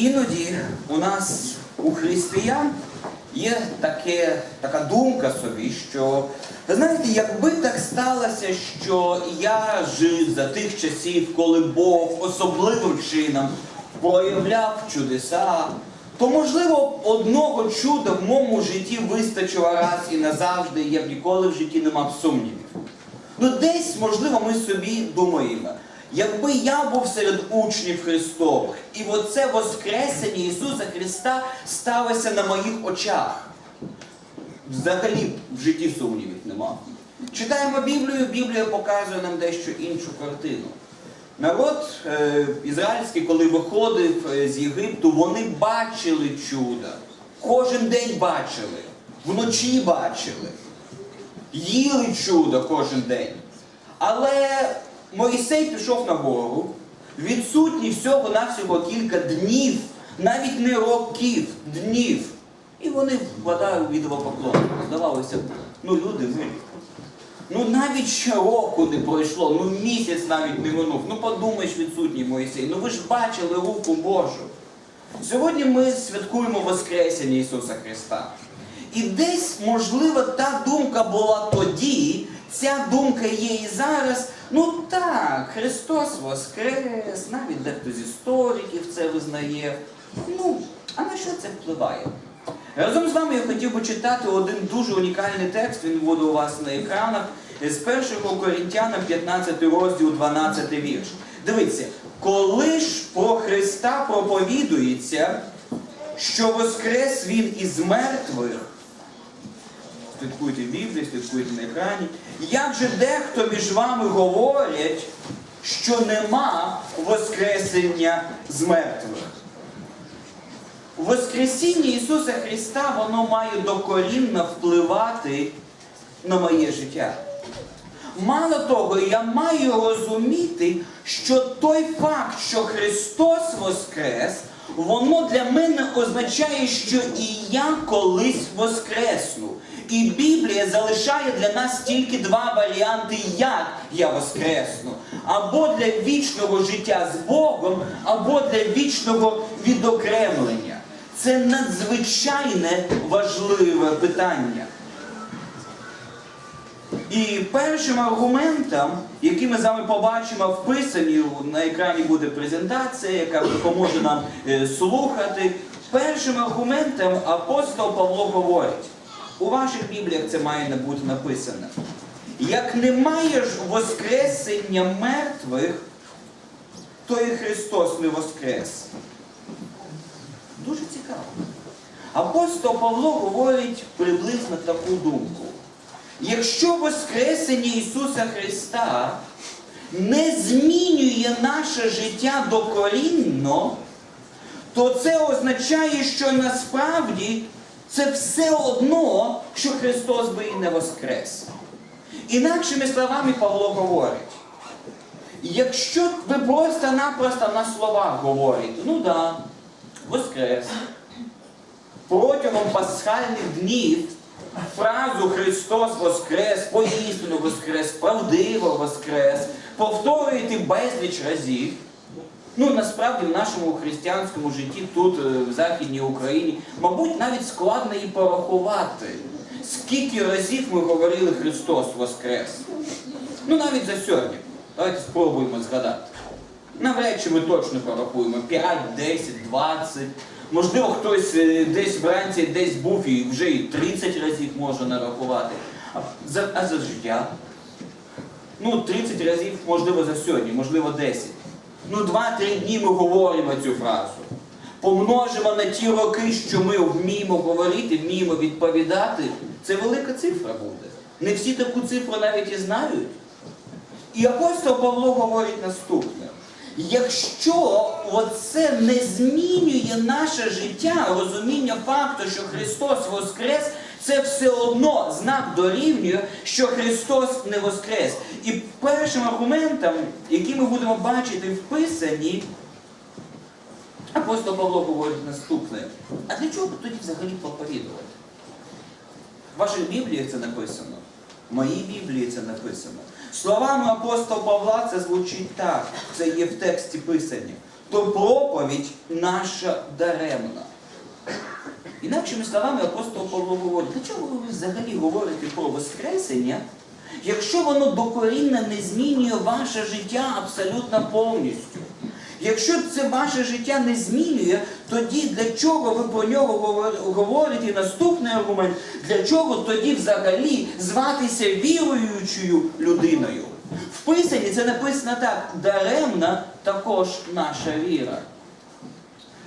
Іноді у нас, у християн, є таке, така думка собі, що ви знаєте, якби так сталося, що я жив за тих часів, коли Бог особливим чином проявляв чудеса, то можливо одного чуда в моєму житті вистачило раз і назавжди, я б ніколи в житті не мав сумнівів. Ну, десь, можливо, ми собі думаємо, якби я був серед учнів Христових, і оце Воскресення Ісуса Христа сталося на моїх очах. Взагалі в житті сумнівів нема. Читаємо Біблію, Біблія показує нам дещо іншу картину. Народ е, ізраїльський, коли виходив е, з Єгипту, вони бачили чудо. Кожен день бачили, вночі бачили їли чудо кожен день. Але Моїсей пішов на гору, відсутній всього-навсього кілька днів, навіть не років, днів. І вони вкладають відеопоклон. Здавалося ну люди милі. Ну навіть ще року не пройшло, ну місяць навіть не минув. Ну подумаєш, відсутній Моїсей. Ну ви ж бачили руку Божу. Сьогодні ми святкуємо Воскресення Ісуса Христа. І десь, можливо, та думка була тоді, ця думка є і зараз. Ну так, Христос Воскрес, навіть дехто з істориків це визнає. Ну, а на що це впливає? Разом з вами я хотів би читати один дуже унікальний текст, він буде у вас на екранах, з 1 Коринтянам 15 розділ 12 вірш. Дивіться, коли ж про Христа проповідується, що воскрес Він із мертвих, слідкуйте в Біблії, слідкуйте на екрані, як же дехто між вами говорять, що нема воскресення з мертвих? Воскресіння Ісуса Христа, воно має докорінно впливати на моє життя. Мало того, я маю розуміти, що той факт, що Христос Воскрес, воно для мене означає, що і я колись воскресну. І Біблія залишає для нас тільки два варіанти, як я воскресну. Або для вічного життя з Богом, або для вічного відокремлення. Це надзвичайне важливе питання. І першим аргументом, який ми з вами побачимо в писанні, на екрані буде презентація, яка допоможе нам е, слухати. Першим аргументом апостол Павло говорить, у ваших бібліях це має не бути написано. Як немає ж воскресення мертвих, то і Христос не воскрес. Дуже цікаво. Апостол Павло говорить приблизно таку думку. Якщо Воскресення Ісуса Христа не змінює наше життя докорінно, то це означає, що насправді це все одно, що Христос би і не воскрес. Інакшими словами Павло говорить, якщо ви просто-напросто на словах говорите, ну да, воскрес, протягом пасхальних днів фразу Христос Воскрес, поістину Воскрес, правдиво Воскрес, повторюєте безліч разів. Ну, насправді в нашому християнському житті тут, е, в Західній Україні, мабуть, навіть складно і порахувати, скільки разів ми говорили Христос Воскрес. Ну, навіть за сьогодні. Давайте спробуємо згадати. Навряд чи ми точно порахуємо 5, 10, 20. Можливо, хтось е, десь вранці десь був і вже і 30 разів може нарахувати. А за, а за життя? Ну, 30 разів, можливо, за сьогодні, можливо, 10. Ну, 2-3 дні ми говоримо цю фразу. Помножимо на ті роки, що ми вміємо говорити, вміємо відповідати. Це велика цифра буде. Не всі таку цифру навіть і знають. І апостол Павло говорить наступне. Якщо оце не змінює наше життя, розуміння факту, що Христос Воскрес, це все одно знак дорівнює, що Христос не Воскрес. І першим аргументом, який ми будемо бачити в Писанні, апостол Павло говорить наступне. А для чого тоді взагалі проповідувати? В ваших Бібліях це написано. В моїй Біблії це написано. Словами апостола Павла це звучить так. Це є в тексті Писання. то проповідь наша даремна. Інакшими словами, апостол Павло говорить, для чого ви взагалі говорите про Воскресення, якщо воно докорінно не змінює ваше життя абсолютно повністю? Якщо це ваше життя не змінює, тоді для чого ви про нього говорите? Наступний аргумент, для чого тоді взагалі зватися віруючою людиною? В Писанні це написано так: даремна також наша віра.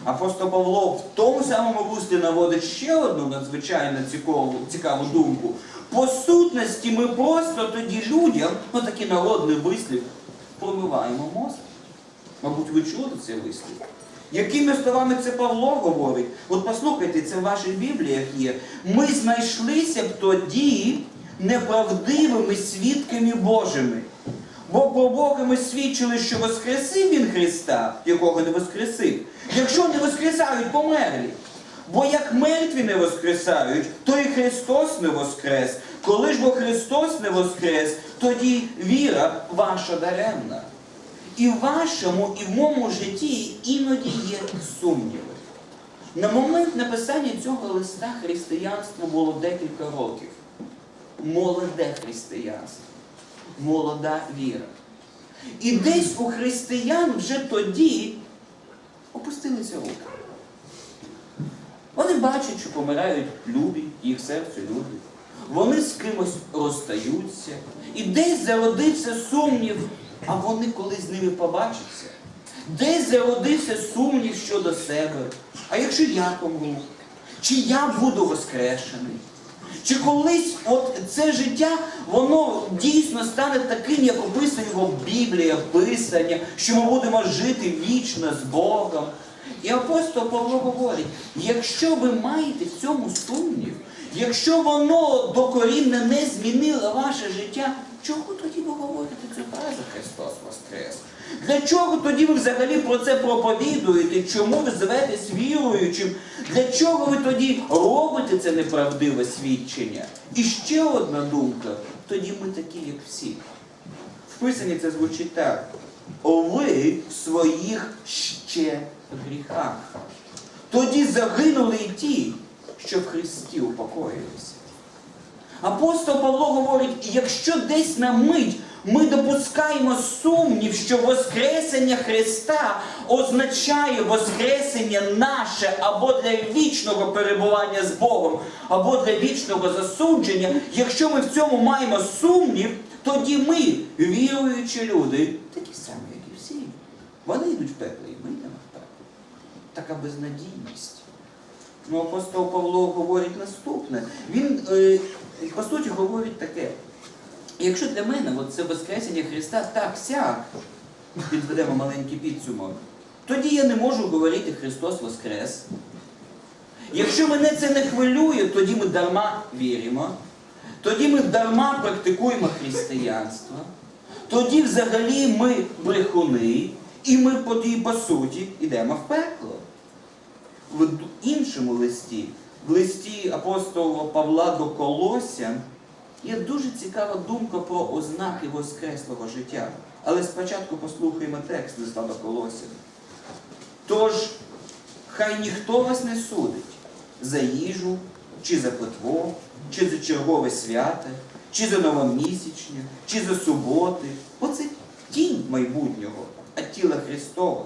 Апостол Павло в тому самому руслі наводить ще одну надзвичайно цікаву, цікаву думку. По сутності ми просто тоді людям, ну такий народний вислів, промиваємо мозок. Мабуть, ви чули цей вислів? Якими словами це Павло говорить? От послухайте, це в ваших Бібліях є. Ми знайшлися б тоді неправдивими свідками Божими. Бо про Бога ми свідчили, що воскресив Він Христа, якого не воскресив. Якщо не воскресають, померлі. Бо як мертві не воскресають, то і Христос не воскрес. Коли ж бо Христос не воскрес, тоді віра ваша даремна. І в вашому, і в моєму житті іноді є сумніви. На момент написання цього листа християнство було декілька років. Молоде християнство, молода віра. І десь у християн вже тоді опустилися руки. Вони бачать, що помирають любі, їх серцю люди. Вони з кимось розстаються. І десь зародився сумнів, а вони колись з ними побачаться. Десь зародився сумнів щодо себе. А якщо я помру? Чи я буду воскрешений? Чи колись от це життя, воно дійсно стане таким, як описує його Біблія, Писання, що ми будемо жити вічно з Богом. І апостол Павло говорить, якщо ви маєте в цьому сумнів, якщо воно докорінно не змінило ваше життя, чого тоді ви говорите цю фразу Христос Воскрес? Для чого тоді ви взагалі про це проповідуєте? Чому ви зветесь віруючим? Для чого ви тоді робите це неправдиве свідчення? І ще одна думка, тоді ми такі, як всі. В Писанні це звучить так. Ви в своїх ще гріхах. Тоді загинули й ті, що в Христі упокоїлися. Апостол Павло говорить, якщо десь на мить ми допускаємо сумнів, що Воскресення Христа означає Воскресення наше або для вічного перебування з Богом, або для вічного засудження, якщо ми в цьому маємо сумнів, тоді ми, віруючі люди, такі самі, як і всі. Вони йдуть в пекло, і ми йдемо в пекло. Така безнадійність. Ну, апостол Павло говорить наступне. Він, е, по суті, говорить таке. Якщо для мене от це Воскресення Христа так сяк, підведемо маленький підсумок, тоді я не можу говорити Христос Воскрес. Якщо мене це не хвилює, тоді ми дарма віримо, тоді ми дарма практикуємо християнство, тоді взагалі ми брехуни, і ми по суті йдемо в пекло в іншому листі, в листі апостола Павла до Колосян, є дуже цікава думка про ознаки воскреслого життя. Але спочатку послухаємо текст листа до Колосян. Тож, хай ніхто вас не судить за їжу, чи за питво, чи за чергове свято, чи за новомісячне, чи за суботи. Оце тінь майбутнього, а тіла Христова.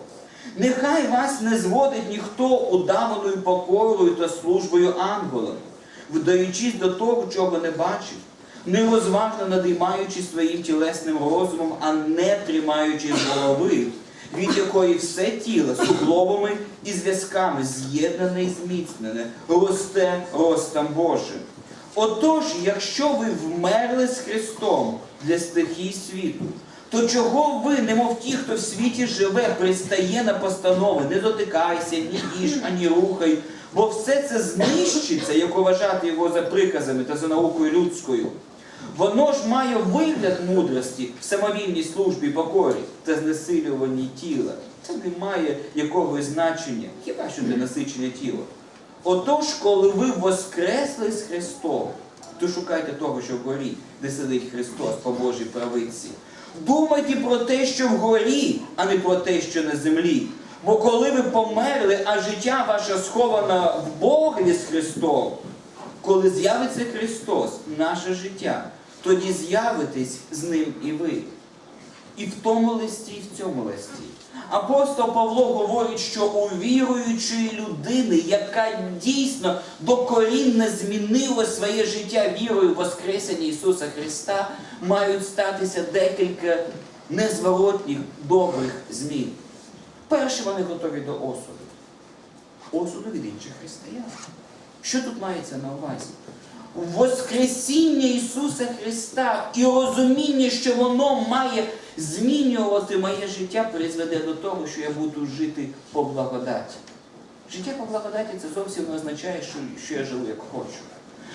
Нехай вас не зводить ніхто удаваною покорою та службою ангелам, вдаючись до того, чого не бачив, нерозважно надіймаючи своїм тілесним розумом, а не тримаючи голови, від якої все тіло суглобами і зв'язками з'єднане і зміцнене, росте ростом Божим. Отож, якщо ви вмерли з Христом для стихій світу, то чого ви, немов ті, хто в світі живе, пристає на постанови, не дотикайся, ні їж, ані рухай, бо все це знищиться, як вважати його за приказами та за наукою людською. Воно ж має вигляд мудрості в самовільній службі покорі та знесилюванні тіла. Це не має якогось значення, хіба що для насичення тіла. Отож, коли ви воскресли з Христом, то шукайте того, що вгорі, де сидить Христос по Божій правиці. Думайте про те, що вгорі, а не про те, що на землі. Бо коли ви померли, а життя ваше сховано в Богові з Христом, коли з'явиться Христос, наше життя, тоді з'явитесь з ним і ви. І в тому листі, і в цьому листі. Апостол Павло говорить, що у віруючої людини, яка дійсно докорінно змінила своє життя вірою в Воскресення Ісуса Христа, мають статися декілька незворотніх добрих змін. Перше, вони готові до осуду. Осуду від інших християн. Що тут мається на увазі? Воскресіння Ісуса Христа і розуміння, що воно має змінювати моє життя, призведе до того, що я буду жити по благодаті. Життя по благодаті це зовсім не означає, що, що я живу як хочу.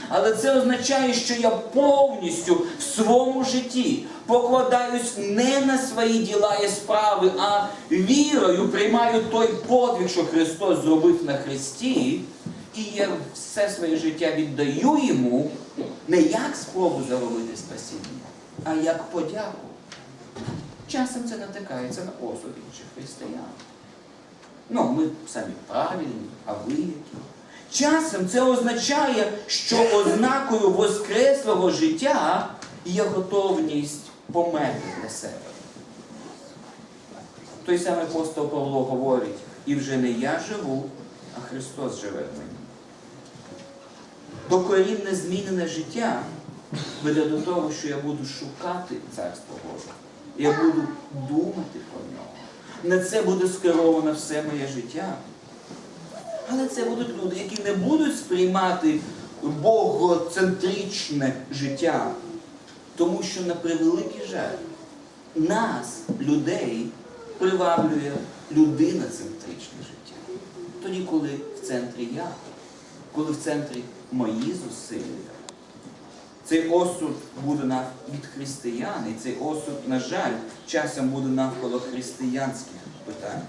Але це означає, що я повністю в своєму житті покладаюсь не на свої діла і справи, а вірою приймаю той подвиг, що Христос зробив на Христі, і я все своє життя віддаю йому не як спробу заробити спасіння, а як подяку. Часом це натикається на осуд інших християн. Ну, ми самі правильні, а ви які? Часом це означає, що ознакою воскреслого життя є готовність померти для себе. Той самий апостол Павло говорить, і вже не я живу, а Христос живе в мені. Докорінне змінене життя веде до того, що я буду шукати Царство Боже. Я буду думати про нього. На це буде скеровано все моє життя. Але це будуть люди, які не будуть сприймати богоцентричне життя. Тому що на превеликий жаль, нас, людей, приваблює людиноцентричне життя. Тоді, коли в центрі я, коли в центрі мої зусилля. Цей осуд буде нав- від християн, і цей осуд, на жаль, часом буде навколо християнських питань.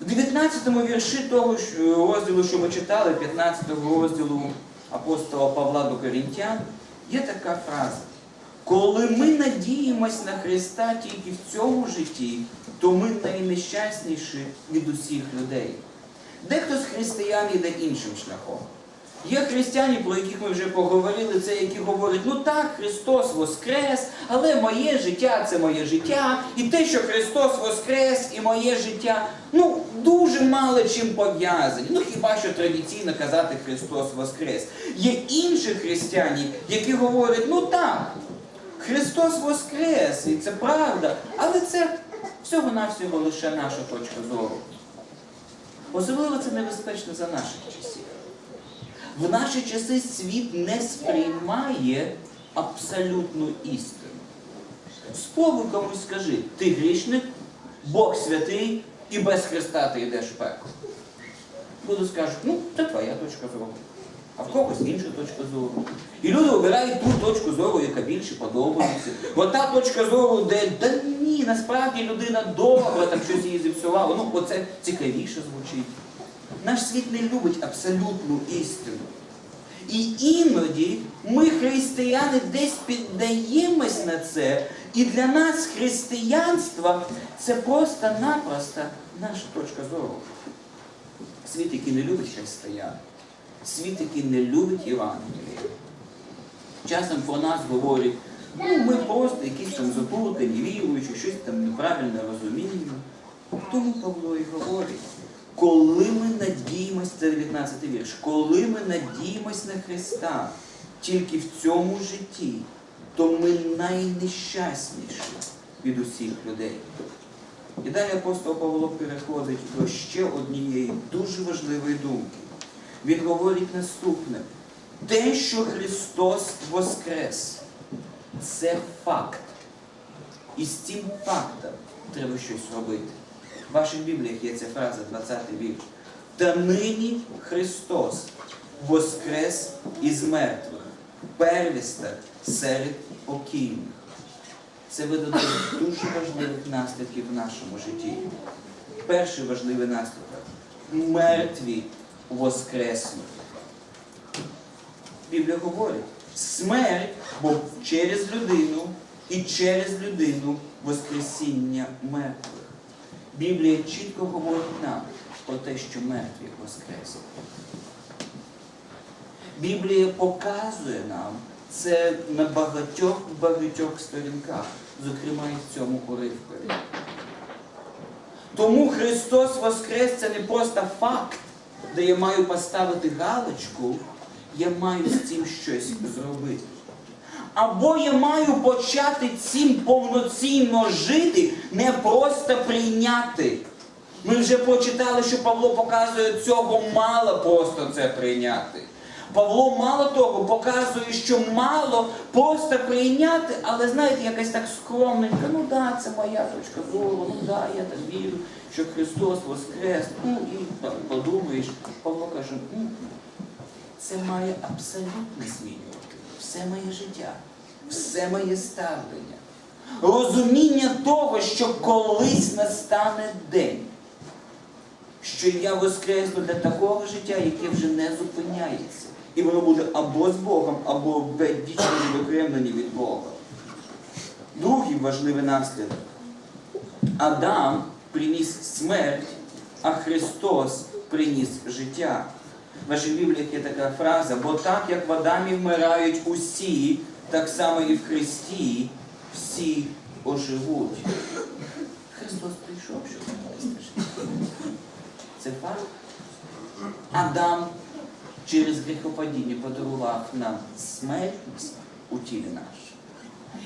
В 19 вірші того ж розділу, що ми читали, 15 розділу апостола Павла до Корінтян, є така фраза. Коли ми надіємось на Христа тільки в цьому житті, то ми найнещасніші від усіх людей. Дехто з християн йде іншим шляхом. Є християни, про яких ми вже поговорили, це які говорять, ну так, Христос Воскрес, але моє життя це моє життя, і те, що Христос Воскрес і моє життя, ну, дуже мало чим пов'язані. Ну хіба що традиційно казати Христос Воскрес. Є інші християни, які говорять, ну так, Христос Воскрес, і це правда, але це всього-навсього лише наша точка зору. Особливо це небезпечно за наших часів. В наші часи світ не сприймає абсолютну істину. Спробуй комусь скажи, ти грішник, Бог святий і без Христа ти йдеш в пекло. Люди скажуть, ну, це твоя точка зору, а в когось інша точка зору. І люди обирають ту точку зору, яка більше подобається. От та точка зору, де да ні, насправді людина добра, там щось її зіпсувало. Ну, оце цікавіше звучить. Наш світ не любить абсолютну істину. І іноді ми, християни, десь піддаємось на це, і для нас християнство це просто-напросто наша точка зору. Світ, який не любить християн, світ, який не любить Євангеліє. Часом про нас говорять, ну ми просто якісь там заплутані, віруючі, щось там неправильно розуміємо. Тому Павло і говорить, коли ми надіємось, це 19 вірш, коли ми надіємось на Христа тільки в цьому житті, то ми найнещасніші від усіх людей. І далі апостол Павло переходить до ще однієї дуже важливої думки. Він говорить наступне. Те, що Христос Воскрес, це факт. І з цим фактом треба щось робити. Ваших бібліях є ця фраза, 20 вірш. Та нині Христос воскрес із мертвих, первісток серед покійних. Це веде до дуже важливих наслідків в нашому житті. Перший важливий наслідок мертві воскреснуть. Біблія говорить, смерть, бо через людину і через людину Воскресіння мертвих. Біблія чітко говорить нам про те, що мертві воскресли. Біблія показує нам це на багатьох багатьох сторінках, зокрема і в цьому уривкові. Тому Христос Воскрес це не просто факт, де я маю поставити галочку, я маю з цим щось зробити. Або я маю почати цим повноцінно жити, не просто прийняти. Ми вже прочитали, що Павло показує, цього мало просто це прийняти. Павло мало того показує, що мало просто прийняти, але знаєте, якась так скромненька, ну да, це моя точка зору, ну да, я так вірю, що Христос Воскрес. Ну і подумаєш, Павло каже, «М, це має абсолютно змінювати все моє життя, все моє ставлення. Розуміння того, що колись настане день, що я воскресну для такого життя, яке вже не зупиняється. І воно буде або з Богом, або вічно відокремлені від Бога. Другий важливий наслідок. Адам приніс смерть, а Христос приніс життя. В ваших бібліях є така фраза, бо так як в Адамі вмирають усі, так само і в Христі всі оживуть. Христос прийшов, щоб принести життя. Це факт. Адам через гріхопадіння подарував нам смертність у тілі нашому.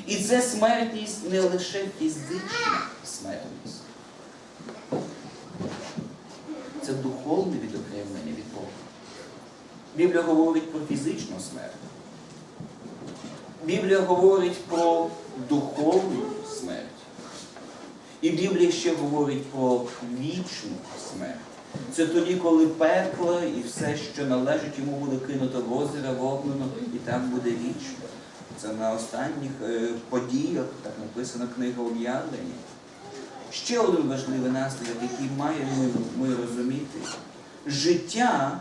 І це смертність не лише фізична смертність. Це духовне відокремлення від. Біблія говорить про фізичну смерть. Біблія говорить про духовну смерть. І Біблія ще говорить про вічну смерть. Це тоді, коли пекло і все, що належить йому, буде кинуто в озеро вогнено, і так буде вічно. Це на останніх е, подіях, так написано книга об'явлення. Ще один важливий наслідок, який маємо ми розуміти. Життя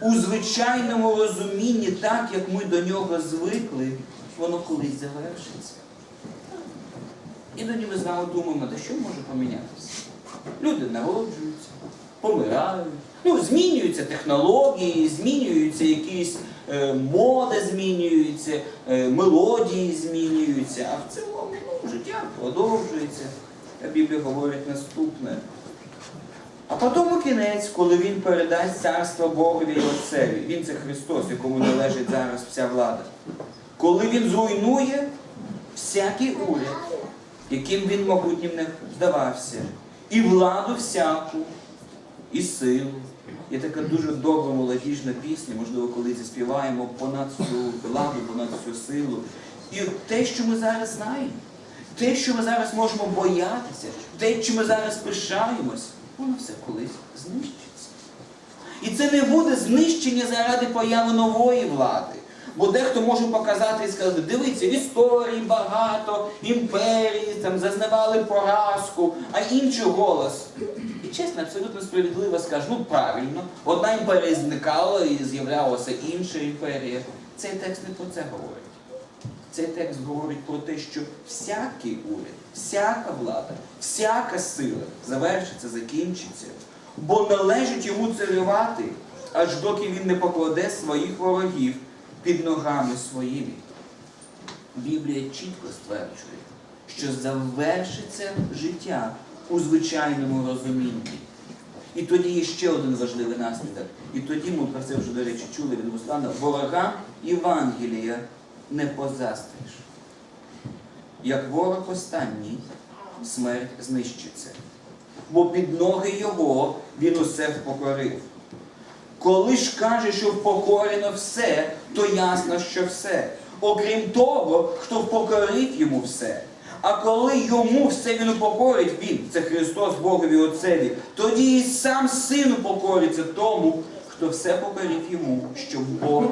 у звичайному розумінні, так як ми до нього звикли, воно колись завершиться. Іноді ми з вами думаємо, та що може помінятися? Люди народжуються, помирають, ну, змінюються технології, змінюються якісь е, моди, змінюються, е, мелодії змінюються, а в цілому ну, життя продовжується. А Біблія говорить наступне. А потім кінець, коли він передасть царство Богові і Отцеві. Він це Христос, якому належить зараз вся влада. Коли він зруйнує всякий уряд, яким він могутнім не здавався, і владу всяку, і силу. Є така дуже добра молодіжна пісня, можливо, коли заспіваємо понад всю владу, понад всю силу. І те, що ми зараз знаємо, те, що ми зараз можемо боятися, те, що ми зараз пишаємось, воно все колись знищиться. І це не буде знищення заради появи нової влади. Бо дехто може показати і сказати, дивіться, в історії багато, імперії там зазнавали поразку, а інший голос. І чесно, абсолютно справедливо скаже, ну правильно, одна імперія зникала і з'являлася інша імперія. Цей текст не про це говорить. Цей текст говорить про те, що всякий уряд, всяка влада, всяка сила завершиться, закінчиться, бо належить йому царювати, аж доки він не покладе своїх ворогів під ногами своїми. Біблія чітко стверджує, що завершиться життя у звичайному розумінні. І тоді є ще один важливий наслідок. І тоді ми про це вже, до речі, чули від Руслана, ворогам Євангелія не позастриш. Як ворог останній, смерть знищиться. Бо під ноги його він усе впокорив. Коли ж каже, що впокорено все, то ясно, що все. Окрім того, хто впокорив йому все. А коли йому все він упокорить, він, це Христос Богові Отцеві, тоді і сам син упокориться тому, хто все покорив йому, щоб Бог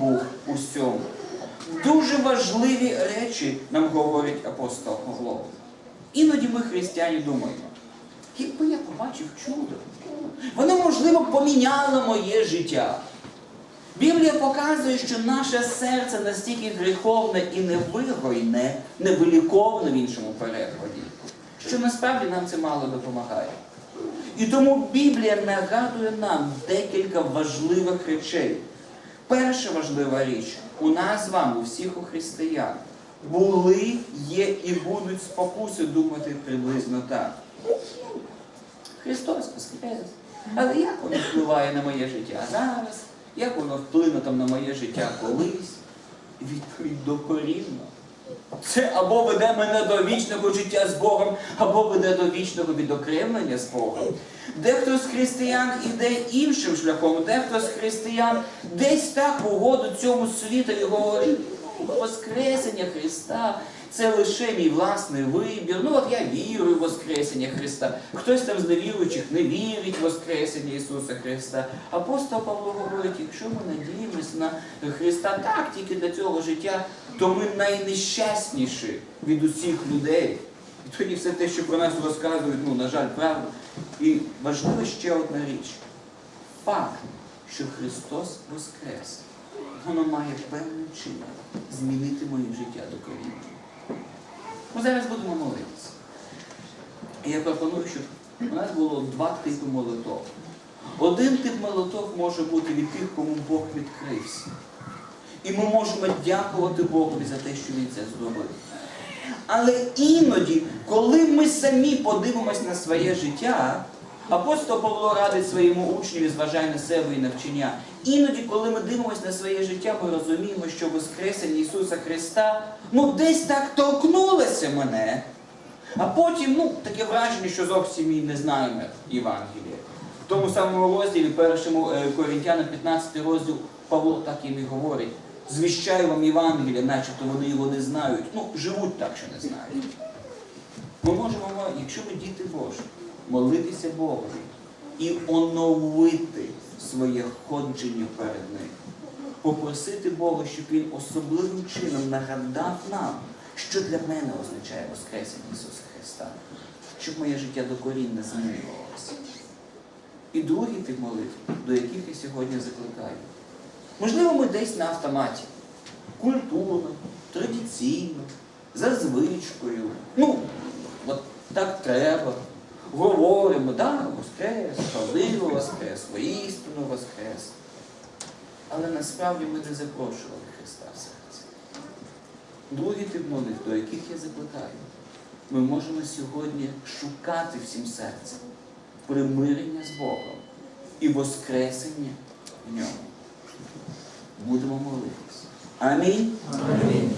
був усьому. Дуже важливі речі нам говорить апостол Павло. Іноді ми, християни, думаємо, якби я побачив чудо, воно, можливо, поміняло моє життя. Біблія показує, що наше серце настільки гріховне і невигойне, невиліковне в іншому перекладі, що насправді нам це мало допомагає. І тому Біблія нагадує нам декілька важливих речей. Перша важлива річ у нас з вами, у всіх у християн, були, є і будуть спокуси думати приблизно так. Христос воскрес. Але як воно впливає на моє життя зараз? Як воно вплине там на моє життя колись? Відповідь докорінно. Це або веде мене до вічного життя з Богом, або веде до вічного відокремлення з Богом. Дехто з християн іде іншим шляхом, дехто з християн десь так угоду цьому світові говорить, «Ну, Воскресення Христа це лише мій власний вибір. Ну от я вірую в Воскресення Христа. Хтось там з невіруючих не вірить в Воскресення Ісуса Христа. Апостол Павло говорить, якщо ми надіємось на Христа так, тільки для цього життя, то ми найнещасніші від усіх людей. І тоді все те, що про нас розказують, ну, на жаль, правда. І важлива ще одна річ. Факт, що Христос Воскрес, воно має певним чином змінити моє життя до коріння. Ми зараз будемо молитися. Я пропоную, щоб у нас було два типи молитов. Один тип молитов може бути від тих, кому Бог відкрився. І ми можемо дякувати Богові за те, що Він це зробив. Але іноді, коли ми самі подивимось на своє життя, апостол Павло радить своєму учневі, зважай на себе і на вчення. Іноді, коли ми дивимося на своє життя, ми розуміємо, що Воскресення Ісуса Христа ну десь так торкнулося мене. А потім, ну, таке враження, що зовсім і не знаємо Євангелія. В тому самому розділі, першому е, Корінтянам 15 розділ, Павло так їм і говорить. Звіщаю вам Євангелія, начебто вони його не знають. Ну, живуть так, що не знають. Ми можемо, якщо ми діти Божі, молитися Богові і оновити своє ходження перед Ним. Попросити Бога, щоб Він особливим чином нагадав нам, що для мене означає Воскресення Ісуса Христа, щоб моє життя докорінно змінювалося. І другий тип молитв, до яких я сьогодні закликаю. Можливо, ми десь на автоматі. Культурно, традиційно, за звичкою. Ну, от так треба. Говоримо, да, Воскрес, правдиво Воскрес, воістину Воскрес. Але насправді ми не запрошували Христа в серце. Другий тип молитв, до яких я закликаю, ми можемо сьогодні шукати всім серцем примирення з Богом і Воскресення в ньому. Будемо молитися. Амінь. Амінь.